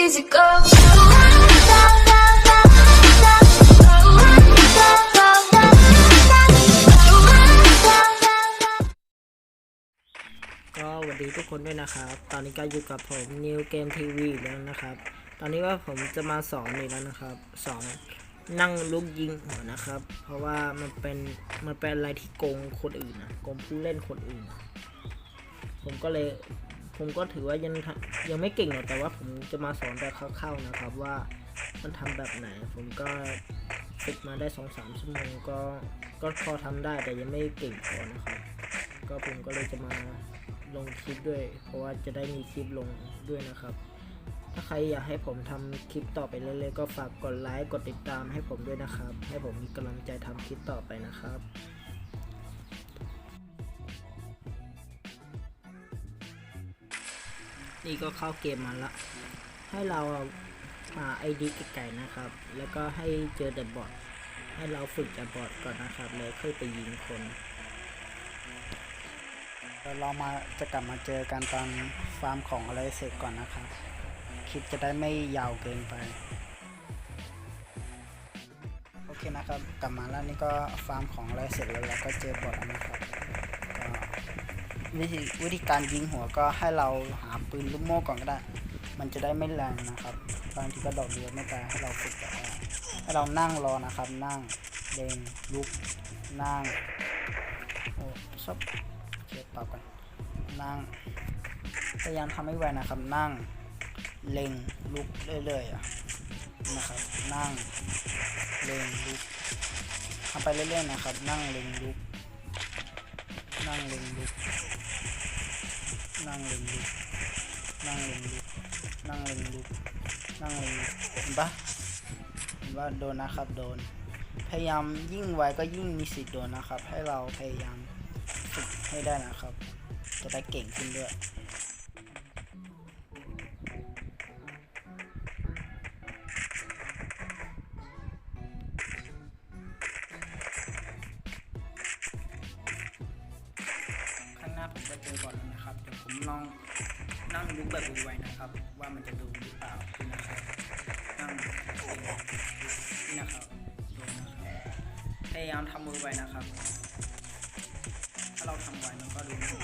easy go. ก็สวัสดีทุกคนด้วยนะครับ ตอนนี้ก็อยู่กับผม New Game TV แล้วนะครับ ตอนนี้ว่าผมจะมาสอนอีกแล้วนะครับ สอนนั่งลุกยิงหัวนะครับ เพราะว่ามันเป็นมันเป็นอะไรที่โกงคนอื่นนะโกงผู้เล่นคนอื่น ผมก็เลย ผมก็ถือว่ายังยังไม่เก่งหรอกแต่ว่าผมจะมาสอนแบบคร่าวๆนะครับว่ามันทำแบบไหน ผมก็ฝึกมาได้สองสามชั่วโมงก็ก็พอทำได้แต่ยังไม่เก่งพอนะครับก็ผมก็เลยจะมาลงคลิปด้วย เพราะว่าจะได้มีคลิปลงด้วยนะครับ ถ้าใครอยากให้ผมทำคลิปต่อไปเรื่อยๆก็ฝากกดไลค์กดติดตามให้ผมด้วยนะครับ ให้ผมมีกำลังใจทำคลิปต่อไปนะครับ นี่ก็เข้าเกมมาละให้เราหาไอดีไก่ๆนะครับ แล้วก็ให้เจอแต่บอทให้เราฝึกจากบอทก่อนนะครับ แล้วค่อยไปยิงคนเดี๋ยวเรามาจะกลับมาเจอกันตอนฟาร์มของอะไรเสร็จก่อนนะครับ คลิปจะได้ไม่ยาวเกินไป โอเคนะครับ กลับมาแล้วนี่ก็ฟาร์มของอะไรเสร็จแล้วเราก็เจอบอทแล้วนะครับ วิธีวิธีการยิงหัวก็ให้เราหาปืนลูกโม่ก่อนก็ได้ มันจะได้ไม่แรงนะครับ บางทีก็ดอกเดียวไม่ตายให้เราฝึกแบบให้เรานั่งรอนะครับ นั่งเด้งลุก นั่ง โอ้ซับโอเคตอบกัน นั่ง พยายามทำให้ไวนะครับ นั่ง เล็งลุกเรื่อยๆอะนะครับ นั่ง เล็งลุกทำไปเรื่อยๆนะครับ นั่งเล็งลุก นั่งเล็งลุกนั่งเล็งลุกนั่งเล็งลุกนั่งเล็งลุกนั่งเล็งลุกเห็นปะเห็นว่าโดนนะครับโดน พยายามยิ่งไวก็ยิ่งมีสิทธิ์โดนนะครับ ให้เราพยายามฝึกให้ได้นะครับ จะได้เก่งขึ้นด้วย ลุกแบบดูไวๆนะครับ ว่ามันจะดูหรือเปล่านี่นะครับนั่งนี่นะครับดูนะครับพยายามทำมือไว้นะครับ ถ้าเราทำไว้มันก็ดูไม่ดี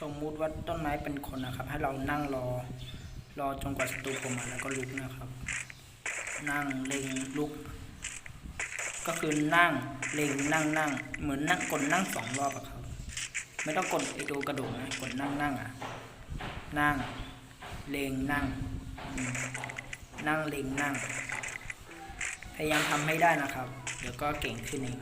สมมุติว่าต้นไม้เป็นคนนะครับ ให้เรานั่งรอ รอจนกว่าศัตรูโผล่มาแล้วก็ลุกนะครับ นั่งเล็งลุก ก็คือนั่งเล็งนั่งนั่งเหมือนนั่งกดนั่งสองรอบอะครับไม่ต้องกดไอตัวกระดูกนะกดนั่งนั่งอะนั่งเลงนั่ง นั่งเลงนั่ง พยายามทำให้ได้นะครับ เดี๋ยวก็เก่งขึ้นเอง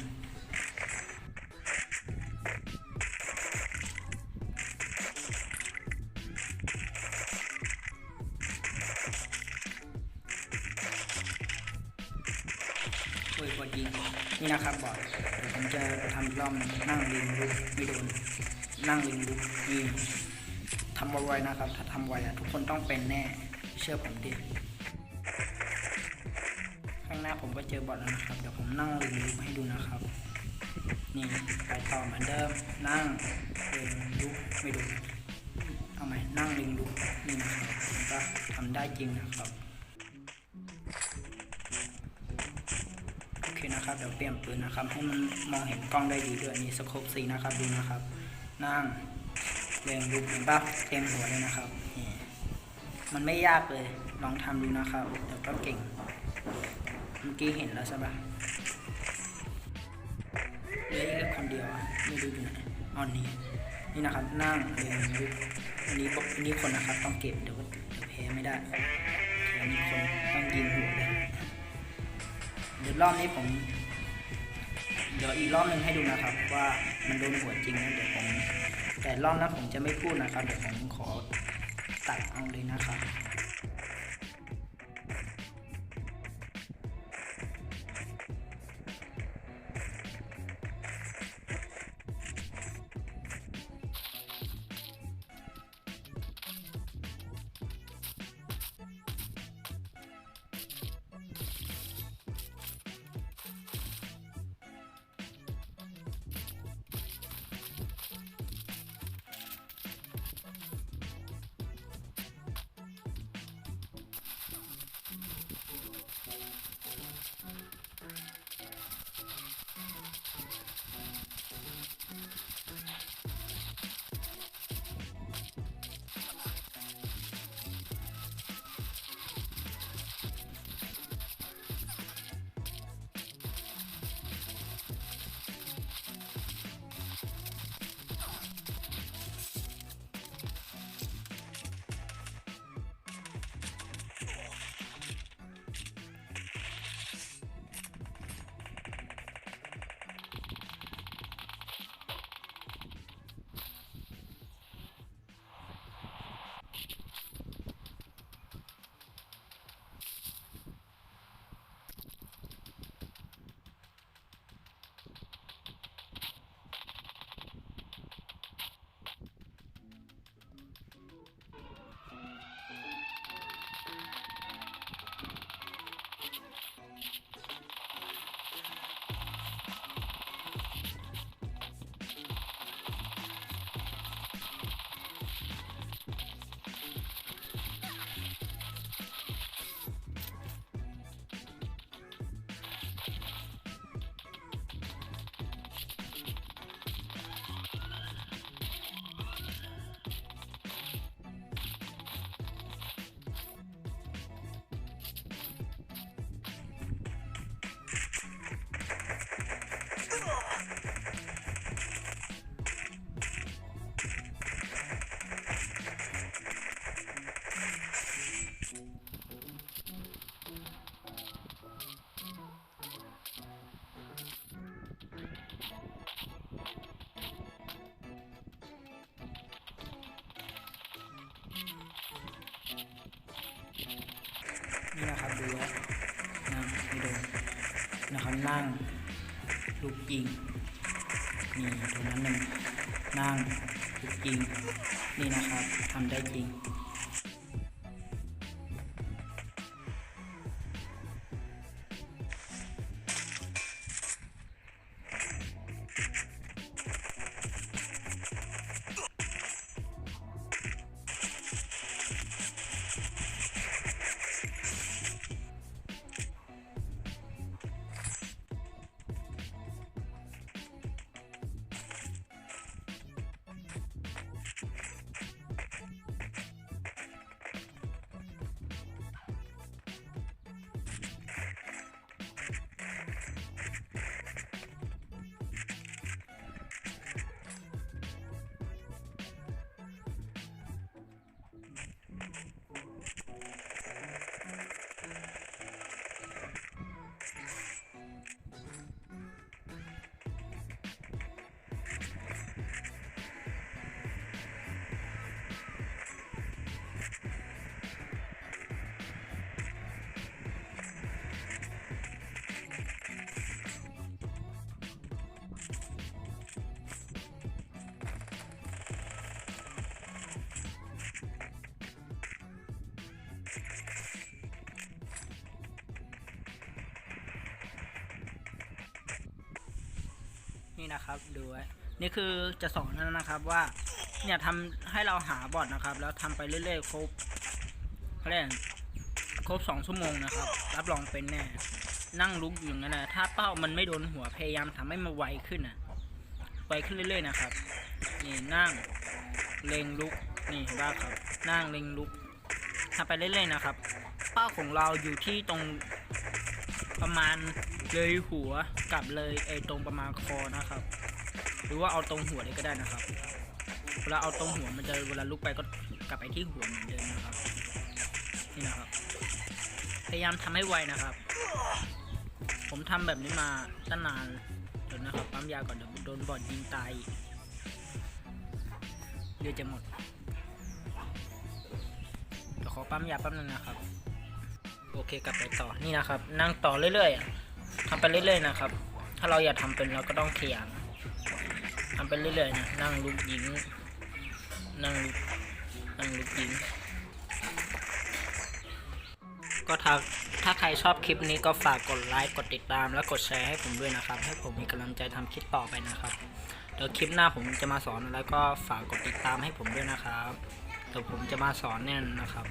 นี่นะครับบอดเดี๋ยวผมจะทำรอบนั่งเลงลุกไม่โดนนั่งเลงลุกยิงทำไวๆนะครับ ถ้าทำไวอะทุกคนต้องเป็นแน่ เชื่อผมดิข้างหน้าผมก็เจอบอทแล้วนะครับ เดี๋ยวผมนั่งลิงลุกให้ดูนะครับ นี่ไปต่อเหมือนเดิม นั่งลิงลุกไม่ดูเอาใหม่นั่งลิงลุกนี่นะครับผมก็ทำได้จริงนะครับ นะครับเดี๋ยวเปลี่ยนปืนนะครับ ให้มันมองเห็นกล้องได้ดีด้วยนี่สโคปสีนะครับดูนะครับ นั่งเรียงลุกเห็นปะเต็มหัวเลยนะครับนี่มันไม่ยากเลย ลองทำดูนะครับเดี๋ยวก็เก่งเมื่อกี้เห็นแล้วใช่ปะเหลืออีกแค่คนเดียวอะไม่รู้อยู่ไหนอ๋อนี่นี่นะครับนั่งเรียงลุกอันนี้อกอันนี้คนนะครับต้องเก็บเดี๋ยวเดี๋ยวแพ้ไม่ได้แค่นี้คนต้องยิงหัวเลย รอบนี้ผม เดี๋ยวอีกรอบหนึ่งให้ดูนะครับ ว่ามันโดนหัวจริงนะเดี๋ยวผม แต่รอบนั้นผมจะไม่พูดนะครับ เดี๋ยวผมขอตัดเอาเลยนะครับ นั่งลูกยิงนี่ตรงนั้นหนึ่งนั่งลูกยิงนี่นะครับทำได้จริง นี่นะครับดูไว้นี่คือจะสอนแล้วนะครับว่าเนี่ยทำให้เราหาบอทนะครับ แล้วทำไปเรื่อยๆครบเขาเรียกครบสองชั่วโมงนะครับ รับรองเป็นแน่นั่งลุกอยู่อย่างนั้นนะถ้าเป้ามันไม่โดนหัวพยายามทำให้มันไวขึ้นนะไวขึ้นเรื่อยๆนะครับนี่นั่งเล็งลุกนี่เห็นป่ะครับ นั่งเล็งลุกทำไปเรื่อยๆนะครับ เป้าของเราอยู่ที่ตรง ประมาณเลยหัวกับเลยไอตรงประมาณคอนะครับ หรือว่าเอาตรงหัวเลยก็ได้นะครับ เวลาเอาตรงหัวมันจะเวลาลุกไปก็กลับไปที่หัวเหมือนเดิมนะครับ นี่นะครับ พยายามทำให้ไวนะครับ ผมทำแบบนี้มาตั้งนานจนนะครับปั๊มยาก่อนเดี๋ยวโดนบอดยิงตายเดี๋ยวจะหมดเดี๋ยวขอปั๊มยาแป๊บนึงนะครับ โอเคกลับไปต่อนี่นะครับ นั่งต่อเรื่อยๆอะทำไปเรื่อยๆนะครับ ถ้าเราอยากทำเป็นเราก็ต้องขยันทำไปเรื่อยๆนะนั่งลุกยิงนั่งลุกนั่งลุกยิงก็ถ้าถ้าใครชอบคลิปนี้ก็ฝากกดไลค์กดติดตาม และกดแชร์ให้ผมด้วยนะครับ ให้ผมมีกำลังใจทำคลิปต่อไปนะครับเดี๋ยวคลิปหน้าผมจะมาสอนแล้วก็ฝากกดติดตามให้ผมด้วยนะครับเดี๋ยวผมจะมาสอนแน่นนะครับ